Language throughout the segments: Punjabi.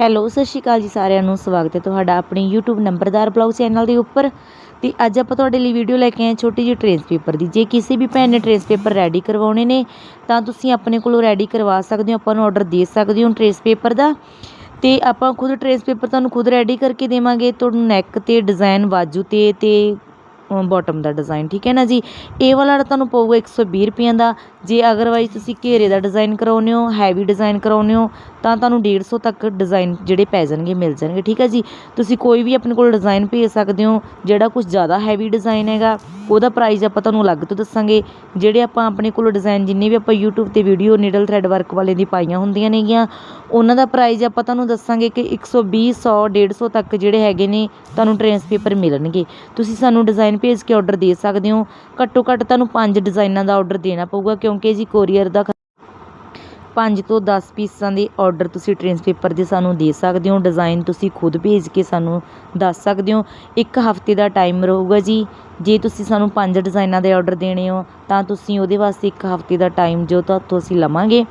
ਹੈਲੋ, ਸਤਿ ਸ਼੍ਰੀ ਅਕਾਲ ਜੀ ਸਾਰਿਆਂ ਨੂੰ, ਸਵਾਗਤ ਹੈ ਤੁਹਾਡਾ ਆਪਣੇ YouTube ਨੰਬਰਦਾਰ ਬਲੌਗ ਚੈਨਲ ਦੇ ਉੱਪਰ। ਤੇ ਅੱਜ ਆਪਾਂ ਤੁਹਾਡੇ ਲਈ ਵੀਡੀਓ ਲੈ ਕੇ ਆਏ ਛੋਟੀ ਜਿਹੀ ਟ੍ਰੇਸ ਪੇਪਰ ਦੀ। ਜੇ ਕਿਸੇ ਵੀ ਭੈਣ ਨੇ ਟ੍ਰੇਸ ਪੇਪਰ ਰੈਡੀ ਕਰਵਾਉਣੇ ਨੇ, ਤਾਂ ਤੁਸੀਂ ਆਪਣੇ ਕੋਲੋਂ ਰੈਡੀ ਕਰਵਾ ਸਕਦੇ ਹੋ, ਆਪਾਂ ਨੂੰ ਆਰਡਰ ਦੇ ਸਕਦੇ ਹੋ ਟ੍ਰੇਸ ਪੇਪਰ ਦਾ। ਤੇ ਆਪਾਂ ਖੁਦ ਟ੍ਰੇਸ ਪੇਪਰ ਤੁਹਾਨੂੰ ਖੁਦ ਰੈਡੀ ਕਰਕੇ ਦੇਵਾਂਗੇ, ਤੁਹਾਨੂੰ ਨੈਕ ਤੇ ਡਿਜ਼ਾਈਨ ਬਾਜੂ ਤੇ ਤੇ ਬਾਟਮ ਦਾ ਡਿਜ਼ਾਈਨ ਠੀਕ ਹੈ ਨਾ ਜੀ? ਇਹ ਵਾਲਾ ਤੁਹਾਨੂੰ ਪਊਗਾ 120 ਰੁਪਈਆਂ ਦਾ। ਜੇ ਅਗਰਵਾਈਜ਼ ਤੁਸੀਂ ਘੇਰੇ ਦਾ ਡਿਜ਼ਾਈਨ ਕਰਾਉਂਦੇ ਹੋ ਹੈਵੀ ਡਿਜ਼ਾਈਨ ਕਰਾਉਂਦੇ ਹੋ, ਤਾਂ ਤੁਹਾਨੂੰ 150 ਤੱਕ ਡਿਜ਼ਾਈਨ ਜਿਹੜੇ ਪੈ ਜਾਣਗੇ, ਮਿਲ ਜਾਣਗੇ, ਠੀਕ ਹੈ ਜੀ? ਤੁਸੀਂ ਕੋਈ ਵੀ ਆਪਣੇ ਕੋਲ ਡਿਜ਼ਾਈਨ ਭੇਜ ਸਕਦੇ ਹੋ, ਜਿਹੜਾ ਕੁਝ ਜ਼ਿਆਦਾ ਹੈਵੀ ਡਿਜ਼ਾਈਨ ਹੈਗਾ, ਉਹਦਾ ਪ੍ਰਾਈਸ ਆਪਾਂ ਤੁਹਾਨੂੰ ਅਲੱਗ ਤੋਂ ਦੱਸਾਂਗੇ। ਜਿਹੜੇ ਆਪਾਂ ਆਪਣੇ ਕੋਲ ਡਿਜ਼ਾਈਨ ਜਿੰਨੇ ਵੀ ਆਪਾਂ YouTube ਤੇ ਵੀਡੀਓ ਨੀਡਲ ਥ੍ਰੈਡ ਵਰਕ ਵਾਲੇ ਦੀ ਪਾਈਆਂ ਹੁੰਦੀਆਂ ਨੇਗੀਆਂ ਉਹਨਾਂ ਦਾ ਪ੍ਰਾਈਜ਼ ਆਪਾਂ ਤੁਹਾਨੂੰ ਦੱਸਾਂਗੇ ਕਿ ਇੱਕ ਸੌ ਵੀਹ, ਸੌ, ਡੇਢ ਸੌ ਤੱਕ ਜਿਹੜੇ ਹੈਗੇ ਨੇ ਤੁਹਾਨੂੰ ਟ੍ਰੇਸ ਪੇਪਰ ਮਿਲਣਗੇ। ਤੁਸੀਂ ਸਾਨੂੰ ਡਿਜ਼ਾਇਨ ਭੇਜ ਕੇ ਔਡਰ ਦੇ ਸਕਦੇ ਹੋ। ਘੱਟੋ ਘੱਟ ਤੁਹਾਨੂੰ ਪੰਜ ਡਿਜ਼ਾਈਨਾਂ ਦਾ ਔਡਰ ਦੇਣਾ ਪਊਗਾ, ਕਿਉਂਕਿ ਜੀ ਕੋਰੀਅਰ ਦਾ ਪੰਜ ਤੋਂ 10 ਪੀਸਾਂ ਦੇ ਆਰਡਰ ਤੁਸੀਂ ਟ੍ਰੇਸ ਪੇਪਰ ਦੇ ਸਾਨੂੰ ਦੇ ਸਕਦੇ ਹੋ। ਡਿਜ਼ਾਈਨ ਤੁਸੀਂ ਖੁਦ ਭੇਜ ਕੇ ਸਾਨੂੰ ਦੱਸ ਸਕਦੇ ਹੋ। ਇੱਕ ਹਫ਼ਤੇ ਦਾ ਟਾਈਮ ਰਹੂਗਾ ਜੀ। ਜੇ ਤੁਸੀਂ ਸਾਨੂੰ ਪੰਜ ਡਿਜ਼ਾਈਨਾਂ ਦੇ ਆਰਡਰ ਦੇਣੇ ਹੋ, ਤਾਂ ਤੁਸੀਂ ਉਹਦੇ ਵਾਸਤੇ ਇੱਕ ਹਫ਼ਤੇ ਦਾ ਟਾਈਮ ਜੋ ਤੁਹਾਥੋਂ ਅਸੀਂ ਲਵਾਂਗੇ।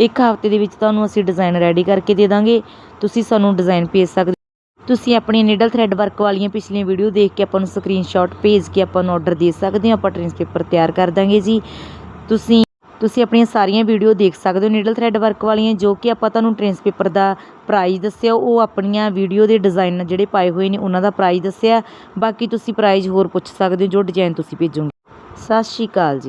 ਇੱਕ ਹਫ਼ਤੇ ਦੇ ਵਿੱਚ ਤੁਹਾਨੂੰ ਅਸੀਂ ਡਿਜ਼ਾਈਨ ਰੈਡੀ ਕਰਕੇ ਦੇ ਦਾਂਗੇ। ਤੁਸੀਂ ਸਾਨੂੰ ਡਿਜ਼ਾਈਨ ਭੇਜ ਸਕਦੇ ਤੁਸੀਂ ਆਪਣੀ ਨੀਡਲ ਥ੍ਰੈਡ ਵਰਕ ਵਾਲੀਆਂ ਪਿਛਲੀਆਂ ਵੀਡੀਓ ਦੇਖ ਕੇ ਆਪਾਂ ਨੂੰ ਸਕਰੀਨਸ਼ਾਟ ਭੇਜ ਕੇ ਆਪਾਂ ਨੂੰ ਆਰਡਰ ਦੇ ਸਕਦੇ ਹੋ। ਆਪਾਂ ਟ੍ਰੇਸ ਪੇਪਰ ਤਿਆਰ ਕਰ ਦਾਂਗੇ ਜੀ। ਤੁਸੀਂ ਤੁਸੀਂ ਆਪਣੀਆਂ ਸਾਰੀਆਂ ਵੀਡੀਓ ਦੇਖ ਸਕਦੇ ਹੋ ਨੀਡਲ ਥ੍ਰੈਡ ਵਰਕ ਵਾਲੀਆਂ, ਜੋ ਕਿ ਆਪਾਂ ਤੁਹਾਨੂੰ ਟ੍ਰੇਸ ਪੇਪਰ ਦਾ ਪ੍ਰਾਈਜ਼ ਦੱਸਿਆ। ਉਹ ਆਪਣੀਆਂ ਵੀਡੀਓ ਦੇ ਡਿਜ਼ਾਈਨ ਜਿਹੜੇ ਪਾਏ ਹੋਏ ਨੇ, ਉਹਨਾਂ ਦਾ ਪ੍ਰਾਈਜ਼ ਦੱਸਿਆ। ਬਾਕੀ ਤੁਸੀਂ ਪ੍ਰਾਈਜ਼ ਹੋਰ ਪੁੱਛ ਸਕਦੇ ਹੋ, ਜੋ ਡਿਜ਼ਾਈਨ ਤੁਸੀਂ ਭੇਜੋਗੇ। ਸਤਿ ਸ਼੍ਰੀ ਅਕਾਲ ਜੀ।